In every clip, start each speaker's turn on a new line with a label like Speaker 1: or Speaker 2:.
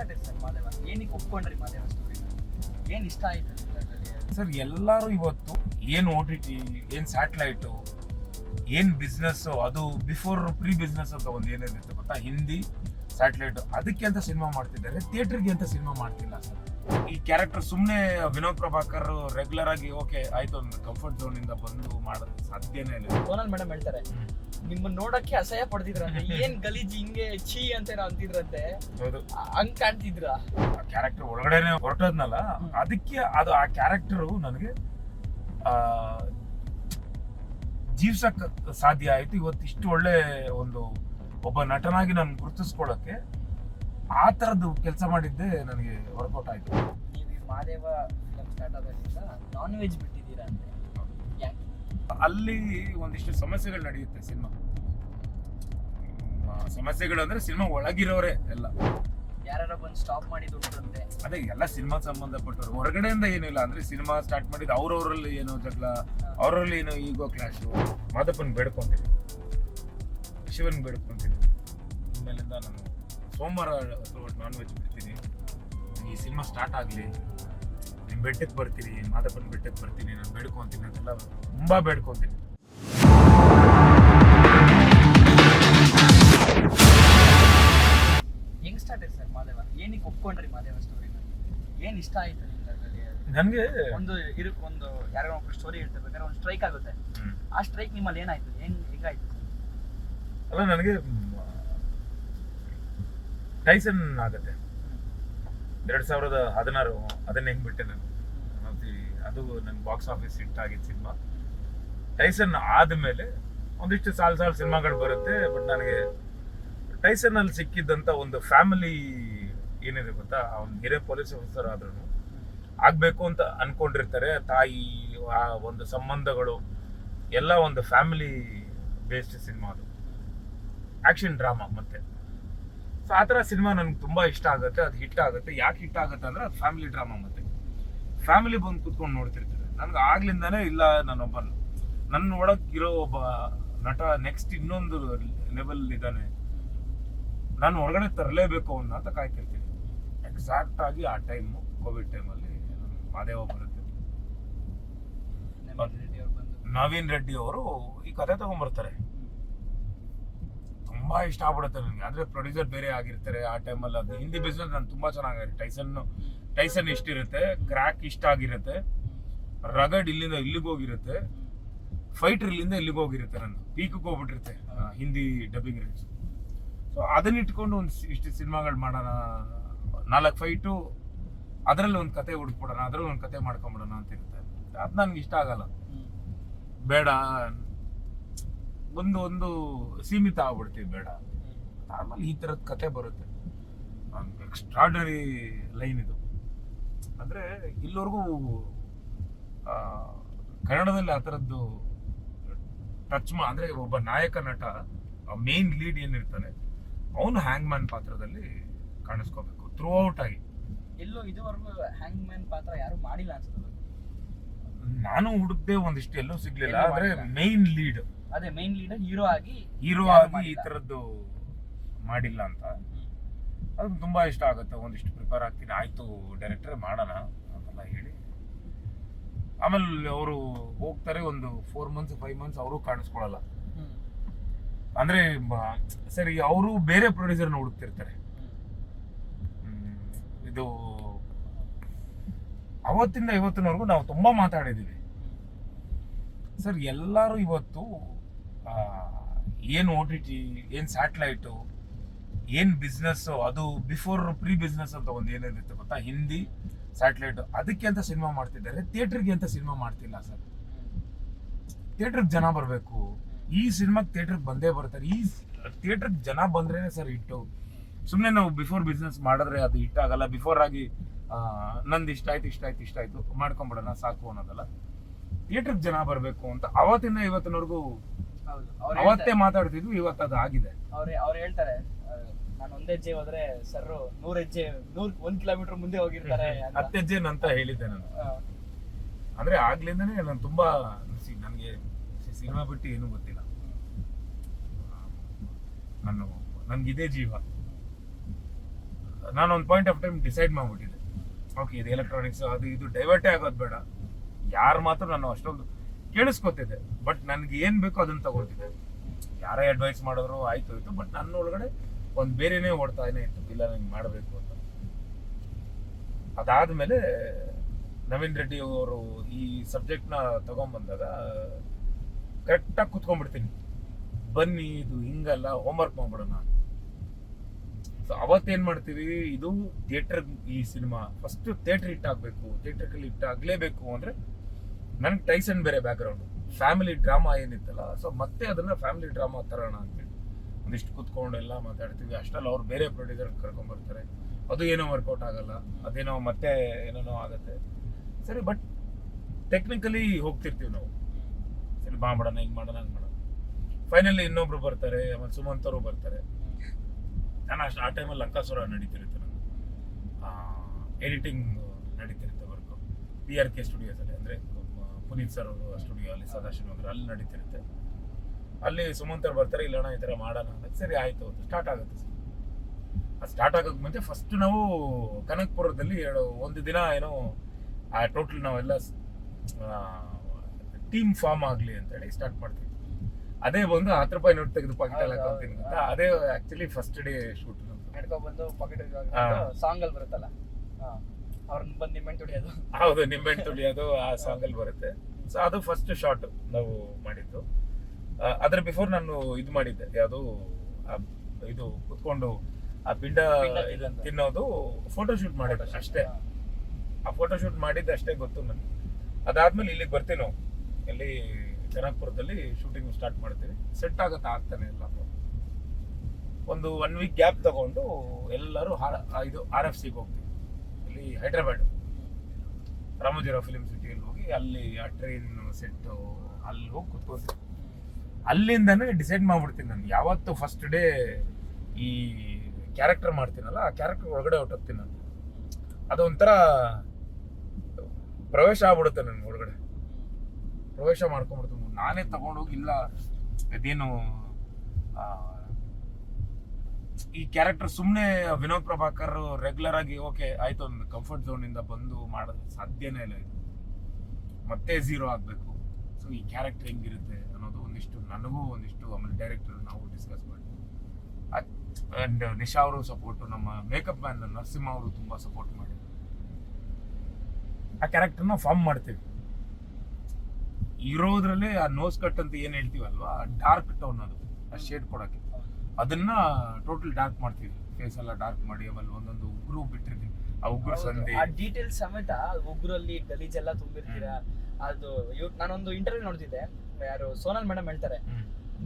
Speaker 1: Sir Madeva. ಏನಕ್ಕೆ ಒಪ್ಕೊಂಡ್ರಿ Madeva story ಏನು ಇಷ್ಟ ಆಯ್ತು ಅದ್ರಲ್ಲಿ?
Speaker 2: ಸರ್ ಎಲ್ಲರೂ ಇವತ್ತು ಏನು ಓ ಟಿ ಟಿ ಏನು ಸ್ಯಾಟಲೈಟು ಏನು ಬಿಸ್ನೆಸ್ಸು ಅದು ಬಿಫೋರ್ ಪ್ರೀ ಬಿಸ್ನೆಸ್ ಅಂತ ಒಂದು ಏನೇನಿತ್ತು ಗೊತ್ತಾ? ಹಿಂದಿ ಸ್ಯಾಟಲೈಟ್ ಅದಕ್ಕೆ ಅಂತ ಸಿನಿಮಾ ಮಾಡ್ತಿದ್ದಾರೆ. ಥಿಯೇಟರ್ಗೆ ಅಂತ ಸಿನಿಮಾ ಮಾಡ್ತಿಲ್ಲ ಸರ್. ಈ ಕ್ಯಾರೆಕ್ಟರ್ ಸುಮ್ಮನೆ ವಿನೋದ್ ಪ್ರಭಾಕರ್ ರೆಗ್ಯುಲರ್ ಆಗಿ ಓಕೆ ಆಯ್ತು ಒಂದು ಕಂಫರ್ಟ್ ಝೋನ್ ಇಂದ ಬಂದು ಮಾಡೋದು ಸಾಧ್ಯನೇ ಇಲ್ಲ.
Speaker 1: ಸೋನಲ್ ಮೇಡಮ್ ಹೇಳ್ತಾರೆ ನಿಮ್ಮನ್ನ ನೋಡಕ್ಕೆ ಅಸಹ್ಯ ಪಡ್ತಿದ್ರಂತೆ. ಏನ್ ಗಲೀಜ್ ಹಿಂಗೆ ಛೀ ಅಂತ ಏನೋ ಅಂತಿದ್ರಂತೆ.
Speaker 2: ಹೌದು.
Speaker 1: ಹಂಗ್ ಕಾಣ್ತಿದ್ರ?
Speaker 2: ಆ ಕ್ಯಾರೆಕ್ಟರ್ ಒಳಗಡೆನೆ ಹೊರಟದ್ನಲ್ಲ ಅದಕ್ಕೆ ಅದು ಆ ಕ್ಯಾರೆಕ್ಟರ್ ನನಗೆ ಆ, ಜೀವ್ಸಕ್ ಸಾಧ್ಯ ಆಯ್ತು. ಇವತ್ತು ಇಷ್ಟು ಒಳ್ಳೆ ಒಂದು ಒಬ್ಬ ನಟನಾಗಿ ನಾನು ಗುರುತಿಸ್ಕೊಳ್ಳಕ್ಕೆ ಆ ಥರದ್ದು ಕೆಲಸ ಮಾಡಿದ್ದೆ ನನಗೆ ವರ್ಕೌಟ್ ಆಯ್ತು.
Speaker 1: ನೀವು ಮಾದೇವ ಫಿಲಮ್ ಸ್ಟಾರ್ಟ್ ಆದಾಗಿಂದ ನಾನ್ ವೆಜ್ ಯಾಕೆ
Speaker 2: ಅಲ್ಲಿ ಒಂದಿಷ್ಟು ಸಮಸ್ಯೆಗಳು ನಡೆಯುತ್ತೆ ಸಿನಿಮಾ. ಸಮಸ್ಯೆಗಳು ಅಂದ್ರೆ ಸಿನಿಮಾ ಒಳಗಿರೋರೆ ಎಲ್ಲ.
Speaker 1: ಯಾರು ಬಂದು ಸ್ಟಾಪ್ ಮಾಡಿದ್ದು ಉಂಟಂತೆ.
Speaker 2: ಅದೇ ಎಲ್ಲ ಸಿನಿಮಾ ಸಂಬಂಧಪಟ್ಟವ್ರು. ಹೊರಗಡೆಯಿಂದ ಏನಿಲ್ಲ ಅಂದ್ರೆ ಸಿನಿಮಾ ಸ್ಟಾರ್ಟ್ ಮಾಡಿದ ಅವ್ರವ್ರಲ್ಲಿ ಏನೋ ಜಗಳ ಅವ್ರಲ್ಲಿ ಏನೋ ಈಗೋ ಕ್ಲಾಶು ಮಾದಪ್ಪನ್ ಬೇಡ್ಕೊಂತೀನಿ. ಶಿವನ್ ಬೇಡ್ಕೊಂತೀನಿ. ಇನ್ಮೇಲಿಂದ ನಾನು ಸೋಮವಾರ ನಾನ್ ವೆಜ್ ಬಿಡ್ತೀನಿ. ಈ ಸಿನಿಮಾ ಸ್ಟಾರ್ಟ್ ಆಗಲಿ. ಬೆಟ್ಟಕ್ಕೆ ಬರ್ತೀನಿ ಮಾದಪ್ಪನ ಬೆಟ್ಟಕ್ಕೆ ಬರ್ತೀನಿ ನಾನು ಬೇಡ್ಕೊತೀನಿ ಅಂತೆಲ್ಲ ತುಂಬ ಬೇಡ್ಕೊತೀನಿ.
Speaker 1: ಹೆಂಗ್ ಸ್ಟಾರ್ಟ್ ಆಯ್ತು ಸರ್ ಮಾದೇವ? ಏನಕ್ಕೆ ಒಪ್ಕೊಂಡ್ರಿ ಮಾದೇವ ಸ್ಟೋರಿ ಏನು ಇಷ್ಟ ಆಯ್ತು ನಿಮ್ಗೆ
Speaker 2: ನನಗೆ
Speaker 1: ಒಂದು ಇರು ಒಂದು ಯಾರೋ ಒಬ್ರು ಸ್ಟೋರಿ ಹೇಳ್ತಿರ್ಬೇಕಾದ್ರೆ ಒಂದು ಸ್ಟ್ರೈಕ್ ಆಗುತ್ತೆ. ಆ ಸ್ಟ್ರೈಕ್ ನಿಮ್ಮಲ್ಲಿ ಏನಾಯ್ತು? ಏನು ಹೆಂಗಾಯ್ತು?
Speaker 2: ಅಲ್ಲ ನನಗೆ ಟೈಸನ್ ಆಗುತ್ತೆ. ಎರಡು ಸಾವಿರದ ಹದಿನಾರು ಅದನ್ನ ಹೆಂಗೆ ಬಿಟ್ಟೆ ನಾನು? ಅದು ನನ್ನ ಬಾಕ್ಸ್ ಆಫೀಸ್ ಹಿಟ್ ಆಗಿದ್ದ ಸಿನಿಮಾ. ಟೈಸನ್ ಆದಮೇಲೆ ಒಂದಿಷ್ಟು ಸಾಲ್ ಸಾಲ್ ಸಿನಿಮಾಗಳು ಬರುತ್ತೆ ಬಟ್ ನನಗೆ ಟೈಸನ್ ಅಲ್ಲಿ ಸಿಕ್ಕಿದ್ದಂತ ಒಂದು ಫ್ಯಾಮಿಲಿ ಏನಿದೆ ಗೊತ್ತಾ? ಅವ್ನು ಹಿರಿಯ ಪೊಲೀಸ್ ಆಫೀಸರ್ ಆದ್ರೂ ಆಗಬೇಕು ಅಂತ ಅನ್ಕೊಂಡಿರ್ತಾರೆ, ತಾಯಿ, ಆ ಒಂದು ಸಂಬಂಧಗಳು, ಎಲ್ಲ ಒಂದು ಫ್ಯಾಮಿಲಿ ಬೇಸ್ಡ್ ಸಿನಿಮಾ ಅದು. ಆ್ಯಕ್ಷನ್ ಡ್ರಾಮಾ ಮತ್ತೆ. ಸೊ ಆ ಥರ ಸಿನಿಮಾ ನನಗೆ ತುಂಬ ಇಷ್ಟ ಆಗುತ್ತೆ, ಅದು ಹಿಟ್ ಆಗುತ್ತೆ. ಯಾಕೆ ಹಿಟ್ ಆಗುತ್ತೆ ಅಂದ್ರೆ ಅದು ಫ್ಯಾಮಿಲಿ ಡ್ರಾಮಾ ಮತ್ತೆ. ಫ್ಯಾಮಿಲಿ ಬಂದು ಕುತ್ಕೊಂಡು ನೋಡ್ತಿರ್ತಾರೆ. ನನ್ಗೆ ಆಗ್ಲಿಂದಾನೇ ಇಲ್ಲ ನಾನೊಬ್ಬ ನನ್ನ ಒಳಗ್ ಇರೋ ಒಬ್ಬ ನಟ ನೆಕ್ಸ್ಟ್ ಇನ್ನೊಂದು ಲೆವೆಲ್ ಇದ್ದಾನೆ. ನಾನು ಹೊರಗಡೆ ತರಲೇಬೇಕು ಅವನ್ನ ಅಂತ ಕಾಯ್ತಿರ್ತೀನಿ. ಎಕ್ಸಾಕ್ಟ್ ಆಗಿ ಆ ಟೈಮು ಕೋವಿಡ್ ಟೈಮಲ್ಲಿ ಮಾದೇವ ಬರುತ್ತೆ.
Speaker 1: ನವೀನ್ ರೆಡ್ಡಿ ಅವ್ರು ಬಂದು.
Speaker 2: ನವೀನ್ ರೆಡ್ಡಿ ಅವರು ಈ ಕತೆ ತಗೊಂಡ್ಬರ್ತಾರೆ ತುಂಬಾ ಇಷ್ಟ ಆಗ್ಬಿಡುತ್ತೆ ನನಗೆ. ಅಂದ್ರೆ ಪ್ರೊಡ್ಯೂಸರ್ ಬೇರೆ ಆಗಿರ್ತಾರೆ. ಆ ಟೈಮಲ್ಲಿ ಅದು ಹಿಂದಿ ಬಿಸ್ನೆಸ್ ನಾನು ತುಂಬಾ ಚೆನ್ನಾಗಿ ಟೈಸನ್ ಟೈಸನ್ ಇಷ್ಟಿರುತ್ತೆ ಕ್ರ್ಯಾಕ್ ಇಷ್ಟ ಆಗಿರುತ್ತೆ ರಗಡ್ ಇಲ್ಲಿಂದ ಇಲ್ಲಿಗೆ ಹೋಗಿರುತ್ತೆ. ಫೈಟರ್ ಇಲ್ಲಿಂದ ಇಲ್ಲಿಗೆ ಹೋಗಿರುತ್ತೆ ನನ್ನ. ಪೀಕಿಗೆ ಹೋಗ್ಬಿಟ್ಟಿರುತ್ತೆ ಹಿಂದಿ ಡಬ್ಬಿಂಗ್ ರೇಟ್ಸ್ ಸೊ ಅದನ್ನ ಇಟ್ಕೊಂಡು ಒಂದು ಇಷ್ಟು ಸಿನಿಮಾಗಳು ಮಾಡೋಣ. ನಾಲ್ಕು ಫೈಟು ಅದರಲ್ಲಿ ಒಂದು ಕತೆ ಹುಡ್ಕೊಡೋಣ ಅದರಲ್ಲಿ ಒಂದು ಕತೆ ಮಾಡ್ಕೊಂಬಿಡೋಣ ಅಂತ ಇರುತ್ತೆ. ಅದು ನನ್ಗೆ ಇಷ್ಟ ಆಗಲ್ಲ. ಬೇಡ. ಒಂದು ಒಂದು ಸೀಮಿತ ಆಗ್ಬಿಡ್ತೀವಿ, ಬೇಡ. ನಾರ್ಮಲ್ ಈ ಥರದ ಕತೆ ಬರುತ್ತೆ. ಎಕ್ಸ್ಟ್ರಾಡನರಿ ಲೈನ್ ಇದು. ಅಂದ್ರೆ ಇಲ್ಲಿವರೆಗೂ ಕನ್ನಡದಲ್ಲಿ ಆ ಥರದ್ದು ಟಚ್ ಮಾ ಅಂದ್ರೆ ಒಬ್ಬ ನಾಯಕ ನಟ ಮೇನ್ ಲೀಡ್ ಏನಿರ್ತಾನೆ ಅವನು ಹ್ಯಾಂಗ್ ಮ್ಯಾನ್ ಪಾತ್ರದಲ್ಲಿ ಕಾಣಿಸ್ಕೋಬೇಕು ಥ್ರೂ ಔಟ್ ಆಗಿ
Speaker 1: ಎಲ್ಲೋ ಇದುವರೆಗೂ ಹ್ಯಾಂಗ್ ಮ್ಯಾನ್ ಪಾತ್ರ ಯಾರು ಮಾಡಿಲ್ಲ ಅನ್ಸುತ್ತೆ
Speaker 2: ನಾನು ಹುಡುಕ್ದೆ ಒಂದಿಷ್ಟು ಎಲ್ಲೂ ಸಿಗ್ಲಿಲ್ಲ ಆದ್ರೆ. ಮೇನ್ ಲೀಡ್
Speaker 1: ಅದೇ ಮೈನ್ ಲೀಡ್ ಹೀರೋ ಆಗಿ
Speaker 2: ಹೀರೋ ಆಗಿ ಈ. ತರದ್ದು ಮಾಡಿಲ್ಲ ಅಂತ. ಅದು ತುಂಬ ಇಷ್ಟ ಆಗುತ್ತೆ. ಒಂದಿಷ್ಟು ಪ್ರಿಪೇರ್ ಆಗ್ತೀನಿ. ಆಯಿತು ಡೈರೆಕ್ಟ್ರೆ ಮಾಡೋಣ ಅಂತೆಲ್ಲ ಹೇಳಿ. ಆಮೇಲೆ ಅವರು ಹೋಗ್ತಾರೆ, ಒಂದು ಫೋರ್ ಮಂತ್ಸ್ ಫೈವ್ ಮಂತ್ಸ್ ಅವರು ಕಾಣಿಸ್ಕೊಳ್ಳಲ್ಲ ಅಂದರೆ ಸರಿ, ಅವರು ಬೇರೆ ಪ್ರೊಡ್ಯೂಸರ್ನ ಹುಡುಕ್ತಿರ್ತಾರೆ. ಇದು ಅವತ್ತಿಂದ ಇವತ್ತಿನವರೆಗೂ ನಾವು ತುಂಬ ಮಾತಾಡಿದ್ದೀವಿ ಸರ್, ಎಲ್ಲರೂ ಇವತ್ತು ಏನ್ ಓ ಟಿ ಟಿ ಏನು ಸ್ಯಾಟಲೈಟು ಏನ್ ಬಿಸ್ನೆಸ್ಸು ಅದು ಬಿಫೋರ್ ಪ್ರೀ ಬಿಸ್ನೆಸ್ ಅಂತ ಒಂದು ಏನಿರುತ್ತೆ ಗೊತ್ತಾ? ಹಿಂದಿ ಸ್ಯಾಟಲೈಟ್ ಅದಕ್ಕೆ ಅಂತ ಸಿನಿಮಾ ಮಾಡ್ತಿದ್ದಾರೆ. ಥಿಯೇಟರ್ಗೆ ಅಂತ ಸಿನಿಮಾ ಮಾಡ್ತಿಲ್ಲ ಸರ್ ಥಿಯೇಟ್ರಿಗೆ ಜನ ಬರಬೇಕು. ಈ ಸಿನಿಮಾಗೆ ಥಿಯೇಟ್ರಿಗೆ ಬಂದೇ ಬರ್ತಾರೆ. ಈ ಥಿಯೇಟ್ರಿಗೆ ಜನ ಬಂದ್ರೇನೆ ಸರ್ ಹಿಟ್ಟು. ಸುಮ್ಮನೆ ನಾವು ಬಿಫೋರ್ ಬಿಸ್ನೆಸ್ ಮಾಡಿದ್ರೆ ಅದು ಹಿಟ್ ಆಗಲ್ಲ ಬಿಫೋರ್ ಆಗಿ ನಂದು ಇಷ್ಟ ಆಯ್ತು ಇಷ್ಟ ಆಯ್ತು ಇಷ್ಟ ಆಯ್ತು ಮಾಡ್ಕೊಂಬಿಡೋಣ ಸಾಕು ಅನ್ನೋದಲ್ಲ. ಥಿಯೇಟ್ರಿಗೆ ಜನ ಬರಬೇಕು ಅಂತ ಅವತ್ತಿನ ಇವತ್ತಿನವರೆಗೂ ಅವತ್ತೇ ಮಾತಾಡ್ತಿದ್ವಿ ಇವತ್ತು ಅದು ಆಗಿದೆ.
Speaker 1: ಅವ್ರು ಅವ್ರು ಹೇಳ್ತಾರೆ. ನಾನು ಒಂದ್ ಹೆಜ್ಜೆ ಹೋದ್ರೆ ಸರ್ ನೂರ್ ಹೆಜ್ಜೆ ನೂರ್ ಒಂದ್ ಕಿಲೋಮೀಟರ್ ಮುಂದೆ ಹೋಗಿರ್ತಾರೆ ಅಂತ.
Speaker 2: ಹೆಜ್ಜೆ ಅಂತ ಹೇಳಿದ್ದೆ ನಾನು.
Speaker 1: ಆ,
Speaker 2: ಅಂದ್ರೆ ಆಗ್ಲಿಂದನೇ ನಾನು ತುಂಬಾ ನನಗೆ ಸಿನಿಮಾ ಬಿಟ್ಟು ಏನು ಗೊತ್ತಿಲ್ಲ. ನಾನು ನನ್ಗೆ ಇದೇ ಜೀವ. ನಾನು ಒಂದು ಪಾಯಿಂಟ್ ಆಫ್ ಟೈಮ್ ಡಿಸೈಡ್ ಮಾಡ್ಬಿಟ್ಟಿದ್ದೆ. ಓಕೆ ಇದು ಎಲೆಕ್ಟ್ರಾನಿಕ್ಸ್ ಅದು ಇದು ಡೈವರ್ಟೇ ಆಗೋದು ಬೇಡ. ಯಾರು ಮಾತ್ರ ನಾನು ಅಷ್ಟೊಂದು ಕೇಳಿಸ್ಕೊತಿದ್ದೆ. ಬಟ್ ನನಗೆ ಏನು ಬೇಕೋ ಅದನ್ನ ತಗೊಳ್ತಿದ್ದೆ. ಯಾರೇ ಅಡ್ವೈಸ್ ಮಾಡಿದ್ರು ಆಯ್ತು ಆಯ್ತು. ಬಟ್ ನನ್ನ ಒಳಗಡೆ ಒಂದು ಬೇರೆನೇ ಓಡ್ತಾನೆ ಇತ್ತು ಇಲ್ಲ, ನಂಗೆ ಮಾಡಬೇಕು ಅಂತ. ಅದಾದ್ಮೇಲೆ ನವೀನ್ ರೆಡ್ಡಿ ಅವರು ಈ ಸಬ್ಜೆಕ್ಟ್ನ ತಗೊಂಡ್ಬಂದಾಗ ಕರೆಕ್ಟಾಗಿ ಕುತ್ಕೊಂಡ್ಬಿಡ್ತೀನಿ. ಬನ್ನಿ, ಇದು ಹಿಂಗಲ್ಲ ಹೋಮ್ವರ್ಕ್ ಮಾಡ್ಬಿಡೋಣ ಸೊ ಅವತ್ತೇನ್ ಮಾಡ್ತೀವಿ, ಇದು ಥಿಯೇಟರ್ ಈ ಸಿನಿಮಾ ಫಸ್ಟ್ ಥಿಯೇಟರ್ ಹಿಟ್ ಆಗ್ಬೇಕು ಥಿಯೇಟರ್ಗೆ ಹಿಟ್ ಆಗಲೇಬೇಕು ಅಂದ್ರೆ ನನಗೆ ಟೈಸನ್ ಬೇರೆ ಬ್ಯಾಕ್ಗ್ರೌಂಡ್ ಫ್ಯಾಮಿಲಿ ಡ್ರಾಮಾ ಏನಿತ್ತಲ್ಲ ಸೊ ಮತ್ತೆ ಅದನ್ನ ಫ್ಯಾಮಿಲಿ ಡ್ರಾಮಾ ತರೋಣ ಅಂತೇಳಿ ಒಂದಿಷ್ಟು ಕುತ್ಕೊಂಡು ಎಲ್ಲ ಮಾತಾಡ್ತೀವಿ. ಅಷ್ಟರಲ್ಲಿ ಅವ್ರು ಬೇರೆ ಪ್ರೊಡ್ಯೂಸರ್ ಕರ್ಕೊಂಡ್ ಬರ್ತಾರೆ ಅದು ಏನೋ ವರ್ಕೌಟ್ ಆಗಲ್ಲ. ಅದೇನೋ ಮತ್ತೆ ಏನೇನೋ ಆಗುತ್ತೆ. ಸರಿ ಬಟ್ ಟೆಕ್ನಿಕಲಿ ಹೋಗ್ತಿರ್ತೀವಿ ನಾವು. ಸರಿ, ಬಾ ಮಾಡೋಣ, ಹಿಂಗೆ ಮಾಡೋಣ, ಹಂಗೆ ಮಾಡೋಣ. ಫೈನಲಿ ಇನ್ನೊಬ್ರು ಬರ್ತಾರೆ, ಆಮೇಲೆ ಸುಮಂತರು ಬರ್ತಾರೆ. ನಾನು ಅಷ್ಟು, ಆ ಟೈಮಲ್ಲಿ ಲಂಕಾಸುರ ನಡೀತಿರುತ್ತೆ ನಾನು ಎಡಿಟಿಂಗ್ ನಡೀತಿರುತ್ತೆ ವರ್ಕು ಪಿ ಆರ್ ಕೆ ಸ್ಟುಡಿಯೋಸಲ್ಲಿ ಅಂದರೆ ಪುನೀತ್ ಸರ್ ಅವರು ಸ್ಟುಡಿಯೋ ಅಲ್ಲಿ ಸದಾಶಿವ ಅಲ್ಲಿ ನಡೀತಿರುತ್ತೆ. ಅಲ್ಲಿ ಸುಮಂತರು ಬರ್ತಾರೆ ಇಲ್ಲಣ್ಣ ಈ ಥರ ಮಾಡೋಣ ಅಂದ್ರೆ ಸರಿ ಆಯ್ತು ಅಂತ ಸ್ಟಾರ್ಟ್ ಆಗುತ್ತೆ ಸರ್. ಅದು ಸ್ಟಾರ್ಟ್ ಆಗೋಕ್ಕೆ ಮುಂಚೆ ಫಸ್ಟ್ ನಾವು ಕನಕ್ಪುರದಲ್ಲಿ ಎರಡು ಒಂದು ದಿನ ಏನೋ ಆ ಟೋಟಲ್ ನಾವೆಲ್ಲ ಟೀಮ್ ಫಾರ್ಮ್ ಆಗಲಿ ಅಂತೇಳಿ ಸ್ಟಾರ್ಟ್ ಮಾಡ್ತೀವಿ. ಅದೇ ಬಂದು ಹತ್ತು ರೂಪಾಯಿ ನೋಟ್ ತೆಗೆದು ಪಾಕೆಟ್ ಎಲ್ಲ ಅಂತ ಅದೇ ಆಕ್ಚುಲಿ ಫಸ್ಟ್ ಡೇ ಶೂಟ್
Speaker 1: ನಡ್ಕೊಂಡ್ ಬಂದು ಪಾಕೆಟ್ ಸಾಂಗಲ್ಲಿ ಬರುತ್ತಲ್ಲ? ಅವ್ರನ್ನ ಬಂದು ನಿಮ್ಮೆಂಟ್ ತುಳಿಯೋದು.
Speaker 2: ಹೌದು ನಿಂಬೆಹಣ್ಣು ತುಳಿಯೋದು ಆ ಸಾಂಗಲ್ಲಿ ಬರುತ್ತೆ. ಸೊ ಅದು ಫಸ್ಟ್ ಶಾರ್ಟ್ ನಾವು ಮಾಡಿದ್ದು. ಆ, ಅದ್ರ ಬಿಫೋರ್ ನಾನು ಇದು ಮಾಡಿದ್ದೆ. ಯಾವುದು? ಇದು ಕುತ್ಕೊಂಡು ಆ ಪಿಂಡ
Speaker 1: ತಿನ್ನೋದು.
Speaker 2: ಫೋಟೋ ಶೂಟ್ ಮಾಡಿದ್ದೆ ಅಷ್ಟೇ. ಆ ಫೋಟೋ ಶೂಟ್ ಮಾಡಿದ್ದು ಅಷ್ಟೇ ಗೊತ್ತು ನನಗೆ. ಅದಾದ್ಮೇಲೆ ಇಲ್ಲಿಗೆ ಬರ್ತೀವಿ ನಾವು ಇಲ್ಲಿ ಕನಕಪುರದಲ್ಲಿ ಶೂಟಿಂಗ್ ಸ್ಟಾರ್ಟ್ ಮಾಡ್ತೀವಿ ಸೆಟ್ ಆಗತ್ತೆ ಆಗ್ತಾನೆ ಇಲ್ಲ ಒಂದು ಒನ್ ವೀಕ್ ಗ್ಯಾಪ್ ತಗೊಂಡು ಎಲ್ಲರೂ ಇದು ಆರ್ ಎಫ್ ಸಿಗೆ ಹೋಗ್ತೀವಿ. ಇಲ್ಲಿ ಹೈದ್ರಾಬಾದ್. ರಾಮೋಜಿರಾವ್ ಫಿಲಿಮ್ ಸಿಟಿಯಲ್ಲಿ ಹೋಗಿ ಅಲ್ಲಿ ಆ ಟ್ರೈನ್ ಸೆಟ್ ಅಲ್ಲಿ ಹೋಗಿ ಕೂತ್ಕೋತೀನಿ ಅಲ್ಲಿಂದನೇ ಡಿಸೈಡ್ ಮಾಡ್ಬಿಡ್ತೀನಿ ನಾನು. ಯಾವತ್ತು ಫಸ್ಟ್ ಡೇ ಈ ಕ್ಯಾರೆಕ್ಟರ್ ಮಾಡ್ತೀನಲ್ಲ, ಆ ಕ್ಯಾರೆಕ್ಟರ್ ಒಳಗಡೆ ಹೊಟ್ಟೋಗ್ತೀನಿ ನಾನು. ಅದೊಂಥರ ಪ್ರವೇಶ ಆಗ್ಬಿಡುತ್ತೆ ನನ್ಗೆ ಒಳಗಡೆ ಪ್ರವೇಶ ಮಾಡ್ಕೊಂಡ್ಬಿಡ್ತೀನಿ ನಾನೇ. ತಗೊಂಡೋಗಿ ಇಲ್ಲ ಅದೇನು ಈ ಕ್ಯಾರೆಕ್ಟರ್ ಸುಮ್ಮನೆ ವಿನೋದ್ ಪ್ರಭಾಕರ್ ರೆಗ್ಯುಲರ್ ಆಗಿ ಓಕೆ ಆಯ್ತು ಒಂದು ಕಂಫರ್ಟ್ ಝೋನ್ ಇಂದ ಬಂದು ಮಾಡೋದು ಸಾಧ್ಯನೇ ಇಲ್ಲ ಮತ್ತೆ ಝೀರೋ ಆಗಬೇಕು. ಸೊ ಈ ಕ್ಯಾರೆಕ್ಟರ್ ಹೆಂಗಿರುತ್ತೆ ಅನ್ನೋದು ಒಂದಿಷ್ಟು ನನಗೂ ಒಂದಿಷ್ಟು ಆಮೇಲೆ ಡೈರೆಕ್ಟರ್ ನಾವು ಡಿಸ್ಕಸ್ ಮಾಡಿ ಅಂಡ್ ನಿಶಾ ಅವರು ಸಪೋರ್ಟ್ ನಮ್ಮ ಮೇಕಪ್ ಮ್ಯಾನ್ ನರಸಿಂಹ ಅವರು ತುಂಬಾ ಸಪೋರ್ಟ್ ಮಾಡಿ ಆ ಕ್ಯಾರೆಕ್ಟರ್ನ ಫಾರ್ಮ್ ಮಾಡ್ತೀವಿ. ಇರೋದ್ರಲ್ಲೇ ಆ ನೋಸ್ ಕಟ್ ಅಂತ ಏನ್ ಹೇಳ್ತೀವಲ್ವಾ? ಡಾರ್ಕ್ ಟೋನ್ ಅದು ಆ ಶೇಡ್ ಕೊಡಕ್ಕೆ. ಅದನ್ನ ಟೋಟಲ್ ಡಾರ್ಕ್ ಮಾಡ್ತೀವಿ. ಫೇಸ್ ಎಲ್ಲ ಡಾರ್ಕ್ ಮಾಡಿ ಆಮೇಲೆ ಒಂದೊಂದು ಉಗ್ರು ಬಿಟ್ಟಿರ್ತೀವಿ. ಆ ಉಗ್ರು ಸಂಧಿ.
Speaker 1: ಆ ಡೀಟೇಲ್ಸ್ ಸಮೇತ ಉಗ್ರಲ್ಲಿ ಗಲೀಜೆಲ್ಲ ತುಂಬಿರ್ತೀರಾ? ಅದು ಇವ್ ನಾನೊಂದು ಇಂಟರ್ವ್ಯೂ ನೋಡ್ತಿದ್ದೆ. ಯಾರು ಸೋನಲ್ ಮೇಡಮ್ ಹೇಳ್ತಾರೆ.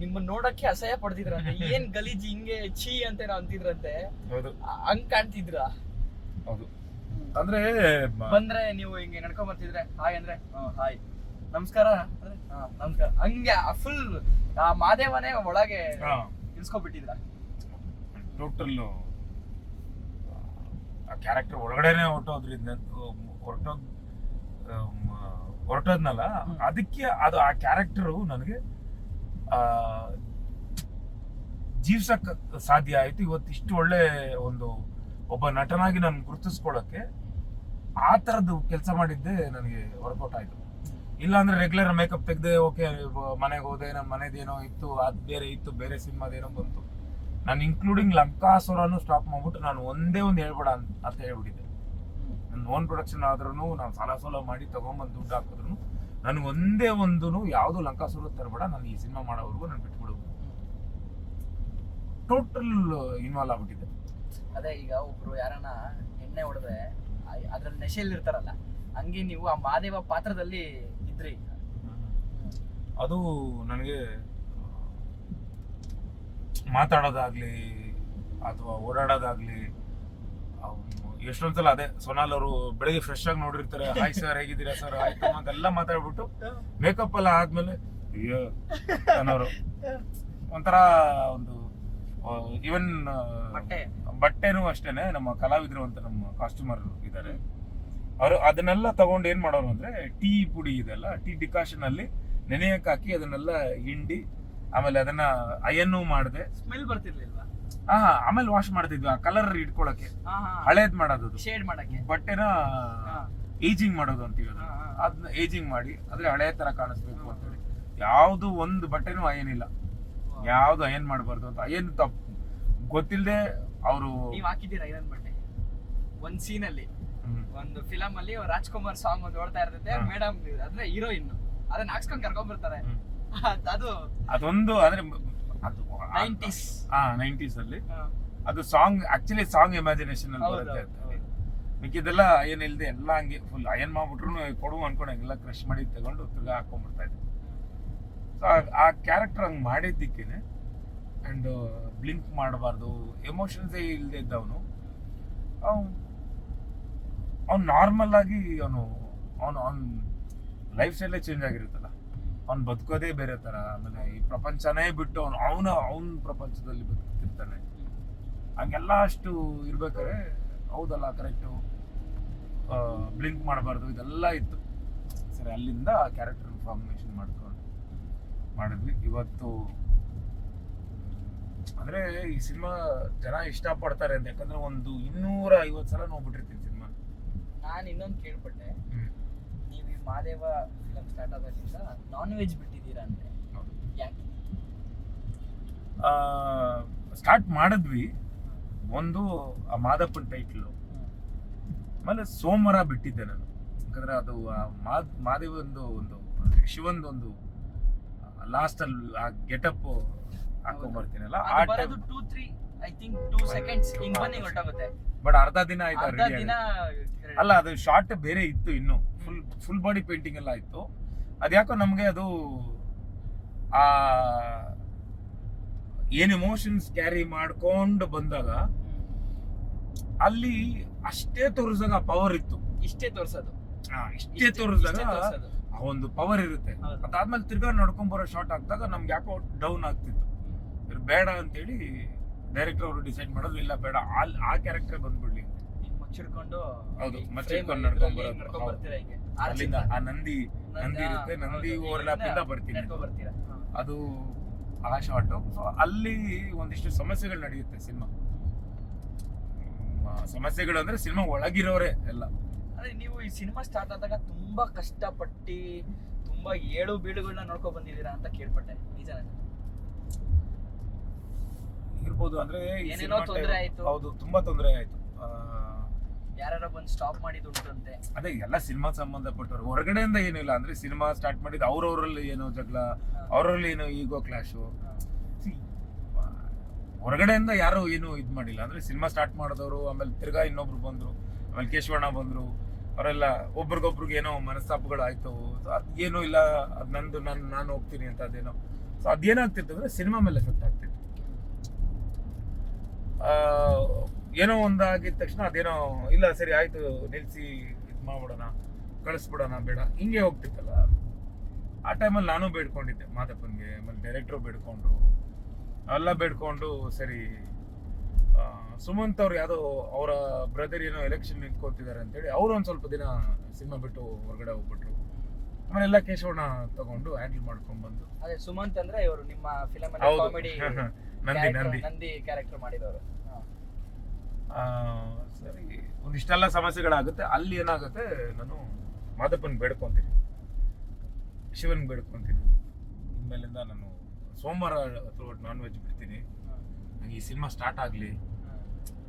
Speaker 1: ನಿಮ್ಮನ್ನ ನೋಡಕ್ಕೆ ಅಸಹ್ಯ ಪಡ್ತಿದ್ರಂತೆ ಏನ್ ಗಲೀಜಿ ಹಿಂಗೆ ಛೀ ಅಂತ ಏನೋ ಅಂತಿದ್ರಂತೆ.
Speaker 2: ಹೌದು.
Speaker 1: ಹಂಗ್ ಕಾಣ್ತಿದ್ರ?
Speaker 2: ಹೌದು. ಅಂದ್ರೆ
Speaker 1: ಬಂದ್ರೆ ನೀವು ಹಿಂಗೆ ನಡ್ಕೊಂಡ್ ಬರ್ತಿದ್ರೆ ಹಾಯ್ ಅಂದ್ರೆ ಹಾಯ್ ನಮಸ್ಕಾರ. ಅಂದ್ರೆ ಹಾ ನಮಸ್ಕಾರ. ಹಂಗೆ ಫುಲ್ ಆ ಮಾದೇವನೇ ಒಳಗೆ
Speaker 2: ಇಳಿಸ್ಕೊಬಿಟ್ಟಿದ್ರ
Speaker 1: ಇಳ್ಸ್ಕೊಬಿಟ್ಟಿದ್ರ?
Speaker 2: ಟೋಟಲ್ ಆ ಕ್ಯಾರೆಕ್ಟರ್ ಒಳಗಡೆನೆ ಹೊರಟೋದ್ರಿಂದ ಹೊರಟೋದ್ ಹೊರಟೋದ್ನಲ್ಲ. ಅದಕ್ಕೆ ಅದು ಆ ಕ್ಯಾರೆಕ್ಟರು ನನಗೆ ಆ ಜೀವ್ಸಕ್ ಸಾಧ್ಯ ಆಯ್ತು. ಇವತ್ತು ಇಷ್ಟು ಒಳ್ಳೆ ಒಂದು ಒಬ್ಬ ನಟನಾಗಿ ನಾನು ಗುರುತಿಸ್ಕೊಳ್ಳೋಕ್ಕೆ ಆ ಥರದ್ದು ಕೆಲಸ ಮಾಡಿದ್ದೆ ನನಗೆ ವರ್ಕೌಟ್ ಆಯ್ತು. ಇಲ್ಲಾಂದ್ರೆ ರೆಗ್ಯುಲರ್ ಮೇಕಪ್ ತೆಗ್ದೆ ಓಕೆ ಮನೆಗೆ ಹೋದೆ ನಮ್ಮ ಮನೇದೇನೋ ಇತ್ತು ಅದು ಬೇರೆ ಇತ್ತು ಬೇರೆ ಸಿನಿಮಾದೇನೋ ಬಂತು. ನಾನು ಇನ್ಕ್ಲೂಡಿಂಗ್ ಲಂಕಾಸುರನು ಸ್ಟಾಪ್ ಮಾಡ್ಬಿಟ್ಟು ನಾನು ಒಂದೇ ಒಂದು ಹೇಳ್ಬೇಡ ಅಂತ ಅಂತ ಹೇಳ್ಬಿಟ್ಟಿದ್ದೆ. ನನ್ನ ಓನ್ ಪ್ರೊಡಕ್ಷನ್ ಆದ್ರೂ ನಾನು ಸಾಲ ಸೋಲ ಮಾಡಿ ತಗೊಂಬಂದು ದುಡ್ಡು ಹಾಕಿದ್ರು ನಾನು ಒಂದೇ ಒಂದು ಯಾವುದು ಲಂಕಾಸುರ ತರಬೇಡ ನಾನು ಈ ಸಿನಿಮಾ ಮಾಡೋವರೆಗೂ ನಾನು ಬಿಟ್ಬಿಡು ಟೋಟಲ್ ಇನ್ವಾಲ್ವ್ ಆಗ್ಬಿಟ್ಟಿದೆ.
Speaker 1: ಅದೇ ಈಗ ಒಬ್ರು ಯಾರನ್ನ ಎಣ್ಣೆ ಹೊಡೆದ್ರೆ ಅದ್ರಲ್ಲಿ ನೆಶೆಯಲ್ಲಿ ಇರ್ತಾರಲ್ಲ ಹಂಗೆ ನೀವು ಆ ಮಾದೇವ ಪಾತ್ರದಲ್ಲಿ ಇದ್ರಿ.
Speaker 2: ಅದು ನನಗೆ ಮಾತಾಡೋದಾಗ್ಲಿ ಅಥವಾ ಓಡಾಡೋದಾಗ್ಲಿ ಎಷ್ಟೊಂದ್ಸಲ ಅದೇ ಸೊನಾಲ್ ಅವರು ಬೆಳಿಗ್ಗೆ ಫ್ರೆಶ್ ಆಗಿ ನೋಡಿರ್ತಾರೆ ಹಾಯ್ ಸರ್ ಹೇಗಿದ್ದೀರಾ ಸರ್ ಆಯ್ತು ಅಂತೆಲ್ಲ ಮಾತಾಡ್ಬಿಟ್ಟು ಮೇಕಪ್ ಎಲ್ಲ ಆದ್ಮೇಲೆ ಅಯ್ಯೋ ಅನ್ನೋರು ಒಂಥರ ಒಂದು ಇವನ್
Speaker 1: ಬಟ್ಟೆ.
Speaker 2: ಬಟ್ಟೆನೂ ಅಷ್ಟೇನೆ ನಮ್ಮ ಕಲಾವಿದರು ಅಂತ ನಮ್ಮ ಕಾಸ್ಟ್ಯೂಮರ್ ಇದ್ದಾರೆ ಅವರು ಅದನ್ನೆಲ್ಲ ತಗೊಂಡು ಏನ್ ಮಾಡೋರು ಅಂದ್ರೆ ಟೀ ಪುಡಿ ಇದೆಲ್ಲ ಟೀ ಡಿಕಾಷನ್ ಅಲ್ಲಿ ನೆನೆಯಕ್ಕೆ ಹಾಕಿ ಅದನ್ನೆಲ್ಲ ಹಿಂಡಿ ಆಮೇಲೆ ಅದನ್ನ ಅಯನ್ನು ಮಾಡಿದೆ.
Speaker 1: ಸ್ಮೆಲ್ ಬರ್ತಿರ್ಲಿಲ್ವಾ?
Speaker 2: ಹಾ ಆಮೇಲೆ ವಾಶ್ ಮಾಡ್ತಿದ್ವಿ ಆ ಕಲರ್ ಇಟ್ಕೊಳಕ್ಕೆ. ಹಳೇದ್ ಮಾಡೋದು ಅದು.
Speaker 1: ಶೇಡ್ ಮಾಡಕ್ಕೆ.
Speaker 2: ಬಟ್ಟೆನ. ಏಜಿಂಗ್ ಮಾಡೋದು ಅಂತೀವಿ ಅದನ್ನ. ಅದನ್ನ ಏಜಿಂಗ್ ಮಾಡಿ ಅಂದ್ರೆ ಹಳೆ ತರ ಕಾಣಿಸ್ಬೇಕು ಅಂತೇಳಿ. ಯಾವ್ದು ಒಂದು ಬಟ್ಟೆನೂ ಅಯನಿಲ್ಲ ಯಾವ್ದು ಅಯನ್ ಮಾಡಬಾರ್ದು ಅಂತ. ಅಯನ್ ತಪ್ಪು ಗೊತ್ತಿಲ್ಲದೆ ಅವರು
Speaker 1: ನೀವ್ ಹಾಕಿದ್ದೀರಾ ಐರನ್ ಬಟ್ಟೆ? ಒಂದ್ ಸೀನ್ ಅಲ್ಲಿ. ಒಂದು ಫಿಲಮ್ ಅಲ್ಲಿ ರಾಜ್ಕುಮಾರ್ ಸಾಂಗ್ ಒಂದು ಓಡ್ತಾ ಇರ್ತೈತೆ.
Speaker 2: ಹಾ.
Speaker 1: ಮೇಡಮ್ ಅಂದ್ರೆ ಹೀರೋಯಿನ್. ಅದನ್ನ ಹಾಕ್ಸ್ಕೊಂಡ್ ಕರ್ಕೊಂಡ್ ಬರ್ತಾರೆ. ಅದ್- ಅದು
Speaker 2: ಅದೊಂದು ಅಂದ್ರೆ ಅದು
Speaker 1: ನೈಂಟೀಸ್.
Speaker 2: ಹಾ ನೈಂಟೀಸ್ ಅಲ್ಲಿ ಅದು ಸಾಂಗ್ ಆಕ್ಚುಲಿ ಸಾಂಗ್ ಇಮ್ಯಾಜಿನೇಷನ್ ಅಲ್ಲಿ ಬರುತ್ತೆ ಅಂತ ಮಿಕ್ಕಿದೆಲ್ಲ ಏನಿಲ್ಲದೆ ಎಲ್ಲ ಹಂಗೆ ಫುಲ್ ಅಯನ್ ಮಾಡ್ಬಿಟ್ರು ಕೊಡು ಅನ್ಕೊಂಡಂಗೆಲ್ಲ ಕ್ರಶ್ ಮಾಡಿ ತಗೊಂಡು ತಿರ್ಗಾ ಹಾಕೊಂಡ್ಬಿಡ್ತಾ ಇದ್ದೆ. ಸೊ ಆ ಕ್ಯಾರೆಕ್ಟರ್ ಹಂಗೆ ಮಾಡಿದ್ದಕ್ಕೇನೆ ಆ್ಯಂಡ್ ಬ್ಲಿಂಕ್ ಮಾಡಬಾರ್ದು ಎಮೋಷನ್ಸೇ ಇಲ್ಲದೆ ಇದ್ದವನು. ಅವ್ನು ನಾರ್ಮಲ್ ಆಗಿ ಅವನು ಅವನು ಅವ್ನ ಲೈಫ್ ಸ್ಟೈಲೇ ಚೇಂಜ್ ಆಗಿರುತ್ತಲ್ಲ. ಅವ್ನು ಬದುಕೋದೇ ಬೇರೆ ಥರ ಆಮೇಲೆ ಈ ಪ್ರಪಂಚನೇ ಬಿಟ್ಟು ಅವನು ಅವನ ಅವನ ಪ್ರಪಂಚದಲ್ಲಿ ಬದುಕ್ತಿರ್ತಾನೆ. ಹಂಗೆಲ್ಲ ಅಷ್ಟು ಇರ್ಬೇಕಾದ್ರೆ ಹೌದಲ್ಲ ಕರೆಕ್ಟು ಬ್ಲಿಂಕ್ ಮಾಡಬಾರ್ದು ಇದೆಲ್ಲ ಇತ್ತು. ಸರಿ ಅಲ್ಲಿಂದ ಕ್ಯಾರೆಕ್ಟರ್ ಫಾರ್ಮೇಷನ್ ಮಾಡ್ಕೊಂಡು ಮಾಡಿದ್ವಿ. ಇವತ್ತು ಅಂದ್ರೆ ಈ ಸಿನಿಮಾ ಜನ ಇಷ್ಟಪಡ್ತಾರೆ ಅಂತ. ಯಾಕಂದ್ರೆ ಒಂದು ಇನ್ನೂರ ಐವತ್ತು ಸಲ ನೋಡ್ಬಿಟ್ಟಿರ್ತೀನಿ ಸಿನಿಮಾ.
Speaker 1: ನಾನು ಇನ್ನೊಂದು ಕೇಳ್ಪಟ್ಟೆ. ಮಾದೇವ ಫಿಲಮ್ ಸ್ಟಾರ್ಟ್ ಆದಾಗಿಂದ ನಾನ್ ವೆಜ್ ಬಿಟ್ಟಿದ್ದೀರಾ ಅಂದ್ರೆ? ಯಾಕೆ?
Speaker 2: ಸ್ಟಾರ್ಟ್ ಮಾಡಿದ್ವಿ. ಒಂದು ಆ ಮಾದಪ್ಪನ ಟೈಟ್ಲು ಆಮೇಲೆ ಸೋಮವಾರ ಬಿಟ್ಟಿದ್ದೆ ನಾನು. ಯಾಕಂದ್ರೆ ಅದು ಮಾದ್ ಮಾದೇವಂದು ಒಂದು ಶಿವಂದು ಒಂದು ಲಾಸ್ಟ್ ಅಲ್ಲಿ ಆ ಗೆಟಪ್ ಹಾಕೊಂಡ್ ಬರ್ತೀನಲ್ಲ ಆ
Speaker 1: two three I think two seconds ಹಿಂಗ್ ಬಂದು ಹಿಂಗ್ ಹೊರಟೋಗುತ್ತೆ.
Speaker 2: ಬಟ್ ಅರ್ಧ ದಿನ ಆಯ್ತು
Speaker 1: ಅರ್ಧ ದಿನ
Speaker 2: ಅಲ್ಲ ಅದು ಶಾರ್ಟ್ ಬೇರೆ ಇತ್ತು ಇನ್ನು. ಫುಲ್ ಫುಲ್ ಬಾಡಿ ಪೇಂಟಿಂಗ್ ಎಲ್ಲ ಇತ್ತು ಅದ್ಯಾಕೋ ನಮಗೆ ಅದು ಆ ಏನ್ ಎಮೋಷನ್ಸ್ ಕ್ಯಾರಿ ಮಾಡ್ಕೊಂಡು ಬಂದಾಗ ಅಲ್ಲಿ ಅಷ್ಟೇ ತೋರಿಸಿದಾಗ ಪವರ್ ಇತ್ತು.
Speaker 1: ಇಷ್ಟೇ ತೋರಿಸೋದು.
Speaker 2: ಆ, ಇಷ್ಟೇ
Speaker 1: ಇಷ್ಟೇ-
Speaker 2: ತೋರಿಸಿದಾಗ
Speaker 1: ಇಷ್ಟೇ ತೋರ್ಸೋದು.
Speaker 2: ಆ ಒಂದು ಪವರ್ ಇರುತ್ತೆ.
Speaker 1: ಹೌದು.
Speaker 2: ಅದಾದ್ಮೇಲೆ ತಿರ್ಗಾ ನಡ್ಕೊಂಡ್ ಬರೋ ಶಾರ್ಟ್ ಹಾಕಿದಾಗ ನಮ್ಗೆ ಯಾಕೋ ಡೌನ್ ಆಗ್ತಿತ್ತು. ಇವ್ರು ಬೇಡ ಅಂತೇಳಿ ಡೈರೆಕ್ಟರ್ ಅವರು ಡಿಸೈಡ್ ಮಾಡೋದು ಇಲ್ಲ ಬೇಡ. ಆ- ಆ ಕ್ಯಾರೆಕ್ಟರ್ ಬಂದ್ಬಿಡ್ಲಿ. ಹೌದು, ಮಚ್ಚಿಡ್ಕೊಂಡು ನಡ್ಕೊಂಡ್ ಬರೋದು. ಅಲ್ಲಿಂದ. ಆ ನಂದಿ ನಂದಿ ಇರುತ್ತೆ ನಂದಿ. ಓವರ್ಲ್ಯಾಪ್ ಇಂದ ಬರ್ತೀನಿ. ಅದು ಆ ಶಾರ್ಟ್ ಸೊ ಅಲ್ಲಿ ಒಂದಿಷ್ಟು ಸಮಸ್ಯೆಗಳು ನಡೆಯುತ್ತೆ ಸಿನಿಮಾ. ಸಮಸ್ಯೆಗಳು ಅಂದ್ರೆ ಸಿನಿಮಾ ಒಳಗಿರೋರೆ ಎಲ್ಲ.
Speaker 1: ಅಂದ್ರೆ ನೀವು ಈ ಸಿನಿಮಾ ಸ್ಟಾರ್ಟ್ ಆದಾಗ ತುಂಬಾ ಕಷ್ಟಪಟ್ಟು ತುಂಬಾ ಏಳು ಬೀಳುಗಳನ್ನ ನೋಡ್ಕೊ ಬಂದಿದ್ದೀರಾ ಅಂತ ಕೇಳ್ಪಟ್ಟೆ. ನಿಜ
Speaker 2: ಇರ್ಬೋದು ಅಂದ್ರೆ ಈ
Speaker 1: ಏನೇನೋ
Speaker 2: ಸಿನಿಮಾ
Speaker 1: ತೊಂದ್ರೆ
Speaker 2: time-
Speaker 1: ಆಯ್ತು.
Speaker 2: ಹೌದು ತುಂಬಾ ತೊಂದರೆ ಆಯ್ತು. ಆ,
Speaker 1: ಯಾರು ಬಂದು ಸ್ಟಾಪ್ ಮಾಡಿದುಂಟಂತೆ
Speaker 2: ಅದೇ ಎಲ್ಲ ಸಿನಿಮಾ ಸಂಬಂಧಪಟ್ಟವ್ರು. ಹೊರಗಡೆಯಿಂದ ಏನಿಲ್ಲ ಅಂದ್ರೆ ಸಿನಿಮಾ ಸ್ಟಾರ್ಟ್ ಮಾಡಿದ ಅವ್ರವ್ರಲ್ಲಿ ಏನೋ ಜಗಳ ಅವರಲ್ಲಿ ಏನೋ ಈಗೋ ಕ್ಲಾಶು ಹೊರಗಡೆಯಿಂದ ಯಾರು ಏನು ಇದು ಮಾಡಿಲ್ಲ. ಅಂದ್ರೆ ಸಿನಿಮಾ ಸ್ಟಾರ್ಟ್ ಮಾಡಿದವರು ಆಮೇಲೆ ತಿರ್ಗಾ ಇನ್ನೊಬ್ರು ಬಂದ್ರು ಆಮೇಲೆ ಕೇಶವಣ್ಣ ಬಂದ್ರು ಅವರೆಲ್ಲ ಒಬ್ರಿಗೊಬ್ರಿಗೆ ಏನೋ ಮನಸ್ತಾಪಗಳು ಆಯ್ತವು So ಅದ್ ಏನೂ ಇಲ್ಲ. ಅದ್ ನಂದು ನಾನು ನಾನು ಹೋಗ್ತೀನಿ ಅಂತ ಅದೇನೋ. ಸೊ ಅದೇನಾಗ್ತಿತ್ತು ಅಂದ್ರೆ ಸಿನಿಮಾ ಮೇಲೆ ಎಫೆಕ್ಟ್ ಆಗ್ತಿತ್ತು. ಏನೋ ಒಂದಾಗಿದ ತಕ್ಷಣ ಅದೇನೋ, ಇಲ್ಲ ಸರಿ ಆಯ್ತು, ನಿಲ್ಸಿ ಇದು ಮಾಡ್ಬಿಡೋಣ, ಕಳಿಸ್ಬಿಡೋಣ, ಬೇಡ. ಹಿಂಗೆ ಹೋಗ್ತಿತ್ತಲ್ಲ. ಆ ಟೈಮಲ್ಲಿ ನಾನು ಬೇಡ್ಕೊಂಡಿದ್ದೆ. ಮಾದಪ್ಪನ್ಗೆ, ಆಮೇಲೆ ಡೈರೆಕ್ಟ್ರು ಬೇಡ್ಕೊಂಡ್ರು. ಎಲ್ಲ ಬೇಡ್ಕೊಂಡು ಸರಿ ಸುಮಂತ್ ಅವ್ರು ಯಾವುದೋ ಅವರ ಬ್ರದರ್ ಏನೋ ಎಲೆಕ್ಷನ್ ನಿಂತ್ಕೊತಿದ್ದಾರೆ ಅಂತೇಳಿ, ಅವರು ಒಂದು ಸ್ವಲ್ಪ ದಿನ ಸಿನಿಮಾ ಬಿಟ್ಟು ಹೊರಗಡೆ ಹೋಗ್ಬಿಟ್ರು. ಆಮೇಲೆ ಎಲ್ಲ ಕೇಶವಣ್ಣ ತಗೊಂಡು ಹ್ಯಾಂಡಲ್ ಮಾಡ್ಕೊಂಡು ಬಂದು.
Speaker 1: ಅದೇ ಸುಮಂತ್ ಅಂದ್ರೆ ಇವರು ನಿಮ್ಮ ಫಿಲಂ
Speaker 2: ಹೌದು.
Speaker 1: ಕಾಮಿಡಿ
Speaker 2: ನಂದಿ ನಂದಿ.
Speaker 1: ನಂದಿ ಕ್ಯಾರೆಕ್ಟರ್ ಮಾಡಿದವರು.
Speaker 2: ಆ, ಸರಿ. ಒಂದಿಷ್ಟೆಲ್ಲ ಸಮಸ್ಯೆಗಳಾಗುತ್ತೆ. ಅಲ್ಲಿ ಏನಾಗುತ್ತೆ ನಾನು ಮಾದಪ್ಪನ್ ಬೇಡ್ಕೊಂತೀನಿ. ಶಿವನ್ ಬೇಡ್ಕೊಂತೀನಿ. ಇನ್ಮೇಲಿಂದ ನಾನು ಸೋಮವಾರ ನಾನ್ ವೆಜ್ ಬಿಡ್ತೀನಿ. ನಂಗೆ ಈ ಸಿನಿಮಾ ಸ್ಟಾರ್ಟ್ ಆಗಲಿ.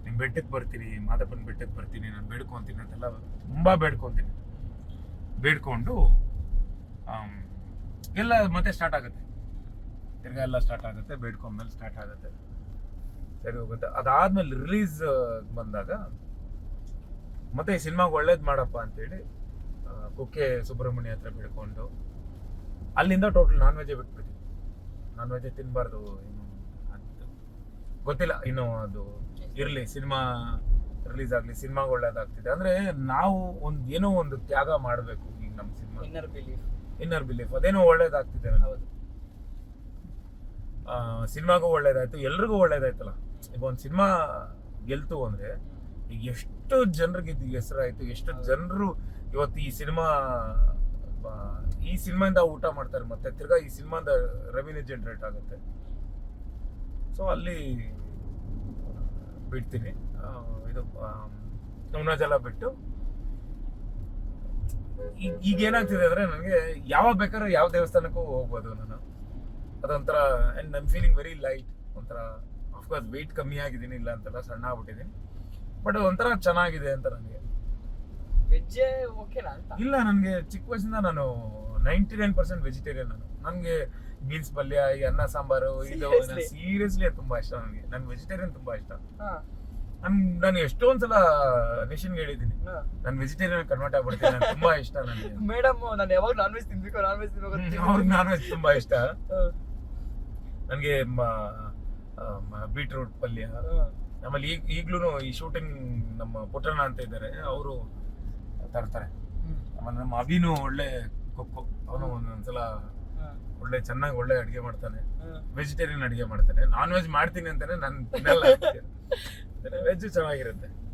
Speaker 2: ನಿಮ್ಮ ಬೆಟ್ಟಕ್ಕೆ ಬರ್ತೀನಿ ಮಾದಪ್ಪನ ಬೆಟ್ಟಕ್ಕೆ ಬರ್ತೀನಿ ನಾನು ಬೇಡ್ಕೊಂತೀನಿ ಅಂತೆಲ್ಲ ತುಂಬ ಬೇಡ್ಕೊಂತೀನಿ. ಬೇಡ್ಕೊಂಡು ಎಲ್ಲ ಮತ್ತೆ ಸ್ಟಾರ್ಟ್ ಆಗುತ್ತೆ. ತಿರ್ಗಾ ಎಲ್ಲ ಸ್ಟಾರ್ಟ್ ಆಗುತ್ತೆ ಬೇಡ್ಕೊಂಡ್ಮೇಲೆ ಸ್ಟಾರ್ಟ್ ಆಗುತ್ತೆ. ಸರಿ ಹೋಗುತ್ತೆ. ಅದಾದ್ಮೇಲೆ ರಿಲೀಸ್ ಬಂದಾಗ ಮತ್ತೆ ಈ ಸಿನಿಮಾಗೆ ಒಳ್ಳೇದು ಮಾಡಪ್ಪ ಅಂತೇಳಿ ಕುಕ್ಕೆ ಸುಬ್ರಹ್ಮಣ್ಯ ಹತ್ರ ಬಿಡ್ಕೊಂಡು, ಅಲ್ಲಿಂದ ಟೋಟಲ್ ನಾನ್ ವೆಜ್ ಬಿಟ್ಬಿಟ್ಟಿದ್ವಿ. ನಾನ್ ವೆಜ್ ತಿನ್ಬಾರ್ದು ಇನ್ನು ಅಂತ. ಗೊತ್ತಿಲ್ಲ ಇನ್ನು ಅದು ಇರಲಿ ಸಿನಿಮಾ ರಿಲೀಸ್ ಆಗಲಿ ಸಿನಿಮಾಗೆ ಒಳ್ಳೇದಾಗ್ತಿದೆ. ಅಂದ್ರೆ ನಾವು ಒಂದು, ಏನೋ ಒಂದು ತ್ಯಾಗ ಮಾಡಬೇಕು ಈಗ ನಮ್ಮ ಸಿನಿಮಾ
Speaker 1: ಇನ್ನರ್ ಬಿಲೀಫ್
Speaker 2: ಅದೇನೋ ಒಳ್ಳೇದಾಗ್ತಿದೆ ನನಗೆ. ಸಿನಿಮಾಗೂ ಒಳ್ಳೇದಾಯ್ತು ಎಲ್ರಿಗೂ ಒಳ್ಳೇದಾಯ್ತಲ್ಲ. ಈಗ ಒಂದು ಸಿನಿಮಾ ಗೆಲ್ತು ಅಂದ್ರೆ ಈಗ ಎಷ್ಟು ಜನರಿಗೆ ಇದು ಹೆಸರಾಯ್ತು ಎಷ್ಟು ಜನರು ಇವತ್ತು ಈ ಸಿನಿಮಾ ಈ ಸಿನಿಮಾಯಿಂದ ಊಟ ಮಾಡ್ತಾರೆ ಮತ್ತೆ ತಿರ್ಗಾ ಈ ಸಿನಿಮಾದ ರೆವಿನ್ಯೂ ಜನರೇಟ್ ಆಗುತ್ತೆ. ಸೊ ಅಲ್ಲಿ ಬಿಡ್ತೀನಿ. ಇದು ವೆಜ್ ಎಲ್ಲ ಬಿಟ್ಟು ಈಗ ಈಗ ಏನಾಗ್ತಿದೆ ಅಂದ್ರೆ ನನಗೆ ಯಾವಾಗ ಬೇಕಾದ್ರೂ ಯಾವ ದೇವಸ್ಥಾನಕ್ಕೂ ಹೋಗ್ಬೋದು ನಾನು. ಅದೊಂಥರ ಆ್ಯಂಡ್ ನನ್ನ ಫೀಲಿಂಗ್ ವೆರಿ ಲೈಟ್ ಒಂಥರ ಅಫ್ಕೋರ್ಸ್ ವೆಯ್ಟ್ ಕಮ್ಮಿ ಆಗಿದ್ದೀನಿ ಇಲ್ಲ ಅಂತಲ್ಲ ಸಣ್ಣ ಆಗ್ಬಿಟ್ಟಿದ್ದೀನಿ. ಬಟ್ ಒಂಥರ ಚೆನ್ನಾಗಿದೆ ಅಂತ ನನಗೆ.
Speaker 1: ವೆಜ್ಜೇ ಓಕೆನಾ ಅಂತ?
Speaker 2: ಇಲ್ಲ ನನಗೆ ಚಿಕ್ಕ ವಯಸ್ಸಿಂದ ನಾನು ನೈಂಟಿ ನೈನ್ ಪರ್ಸೆಂಟ್ ವೆಜಿಟೇರಿಯನ್ ನಾನು. ನನಗೆ ಬೀನ್ಸ್ ಪಲ್ಯ ಈ ಅನ್ನ ಸಾಂಬಾರು ಇದು ಸೀರಿಯಸ್ಲಿ ತುಂಬಾ ಇಷ್ಟ ನನಗೆ. ನನ್ಗೆ ವೆಜಿಟೇರಿಯನ್ ತುಂಬಾ ಇಷ್ಟ. ನನ್ ನಾನು ಎಷ್ಟೊಂದ್ ಸಲ ನಿಶನ್ಗೆ ಹೇಳಿದ್ದೀನಿ. ನಾನು ವೆಜಿಟೇರಿಯನ್ ಕನ್ವರ್ಟ್ ಆಗ್ಬಿಡ್ತೀನಿ ನಂಗೆ ತುಂಬಾ ಇಷ್ಟ ನನಗೆ
Speaker 1: ಮೇಡಮ್ ನಾನು ಯಾವಾಗ ನಾನ್ ವೆಜ್ ತಿನ್ಬೇಕು ನಾನ್ ವೆಜ್ ತಿನ್ಬೇಕು ಅಂತ
Speaker 2: ಅವ್ರಿಗೆ ನಾನ್ ವೆಜ್ ತುಂಬಾ ಇಷ್ಟ. ನನಗೆ ಬೀಟ್ರೂಟ್ ಪಲ್ಯ. ಆಮೇಲೆ ಈಗ ಈಗ್ಲೂ ಈ ಶೂಟಿಂಗ್ ನಮ್ಮ ಪುಟ್ಟಣ್ಣ ಅಂತ ಇದ್ದಾರೆ ಅವರು ತರ್ತಾರೆ. ಆಮೇಲೆ ನಮ್ಮ ಅಭಿನು ಒಳ್ಳೆ ಕೊಕ್ಕು. ಅವನು ಒಂದೊಂದ್ಸಲ ಒಳ್ಳೆ ಚೆನ್ನಾಗಿ ಒಳ್ಳೆ ಅಡಿಗೆ ಮಾಡ್ತಾನೆ. ವೆಜಿಟೇರಿಯನ್ ಅಡಿಗೆ ಮಾಡ್ತಾನೆ. ನಾನ್ ವೆಜ್ ಮಾಡ್ತೀನಿ ಅಂತಾನೆ ನಾನು ತಿನ್ನಲ್ಲ ವೆಜ್ ಚೆನ್ನಾಗಿರುತ್ತೆ.